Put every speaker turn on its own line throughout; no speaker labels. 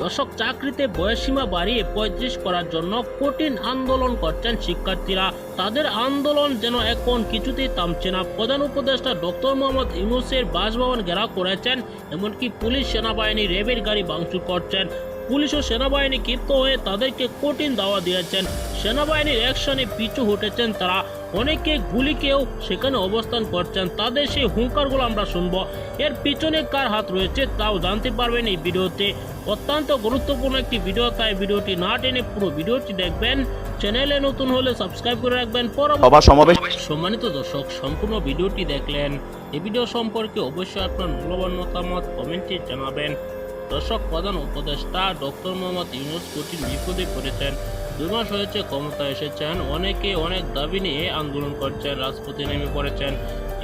দশক চাকরিতে বয়সীমা বাড়িয়ে পঁয়ত্রিশ করার জন্য কঠিন আন্দোলন করছেন শিক্ষার্থীরা। তাদের আন্দোলন যেন এখন কিছুতেই থামছে না। প্রধান উপদেষ্টা ডক্টর মোহাম্মদ ইউনুসের বাসভবন ঘেরাও করেছেন, এমনকি পুলিশ সেনাবাহিনী রেবের গাড়ি ভাঙচুর করছেন। পুলিশ ও সেনাবাহিনী ক্ষিপ্ত হয়ে তাদেরকে কঠিন দাওয়া দিয়েছেন। সেনাবাহিনীর অ্যাকশনে পিছু হটেছেন তারা। অনেকে গুলিকেও সেখানে অবস্থান করছেন। তাদের সেই হুঙ্কারগুলো আমরা শুনব। এর পিছনে কার হাত রয়েছে তাও জানতে পারবেন এই ভিডিওতে। অত্যন্ত গুরুত্বপূর্ণ একটি ভিডিও তাই ভিডিওটি না টেনে পুরো ভিডিওটি দেখবেন। চ্যানেলে নতুন হলে সাবস্ক্রাইব করে রাখবেন।
সমাবেশ।
সম্মানিত দর্শক সম্পূর্ণ ভিডিওটি দেখলেন। এই ভিডিও সম্পর্কে অবশ্যই আপনার মূল্যবান মতামত কমেন্টে জানাবেন। দর্শক প্রধান উপদেষ্টা ডক্টর মোহাম্মদ ইউনুস কঠিন বিপদে পড়েছেন। দুই মাস হয়েছে, ক্ষমতা এসেছেন, অনেকে অনেক দাবি নিয়ে আন্দোলন করছেন, রাজপথে নেমে পড়েছেন।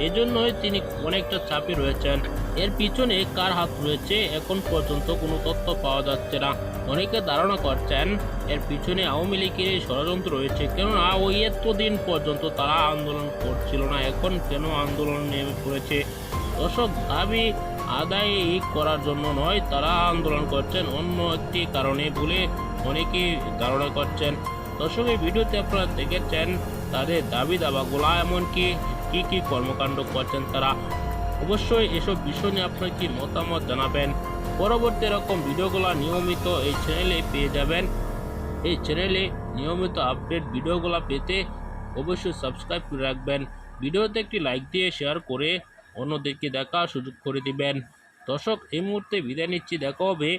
এজন্যই তিনি অনেকটা চাপে রয়েছেন। এর পিছনে কার হাত রয়েছে, এখন পর্যন্ত কোনো তথ্য পাওয়া যাচ্ছে না। অনেকে ধারণা করছেন, এর পিছনে আওয়ামী লীগের ষড়যন্ত্র রয়েছে, কেননা ওই এতদিন পর্যন্ত তারা আন্দোলন করছিল না, এখন কেন আন্দোলন নেমে পড়েছে? দর্শক, দাবি আদায় করার জন্য নয়, তারা আন্দোলন করছেন অন্য একটি কারণে বলে অনেকে ধারণা করছেন, দর্শক, এই ভিডিওতে আপনারা দেখেছেন তাদের দাবি দাবাগুলা এমনকি কি কি কর্মকাণ্ড করছেন তারা। অবশ্যই এসব বিষয় নিয়ে আপনার কি মতামত জানাবেন? পরবর্তী এরকম ভিডিওগুলো নিয়মিত এই চ্যানেলে পেয়ে যাবেন। এই চ্যানেলে নিয়মিত আপডেট ভিডিওগুলো পেতে অবশ্যই সাবস্ক্রাইব করে রাখবেন। ভিডিওতে একটি লাইক দিয়ে শেয়ার করে অন্যদেরকে দেখার সুযোগ করে দিবেন। দর্শক, এই মুহূর্তে বিদায় নিচ্ছি। দেখা হবে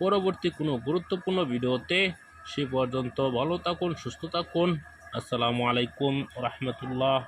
পরবর্তী কোনো গুরুত্বপূর্ণ ভিডিওতে সে পর্যন্ত ভালো থাকুন সুস্থ থাকুন। আসসালামু আলাইকুম রহমতুল্লাহ।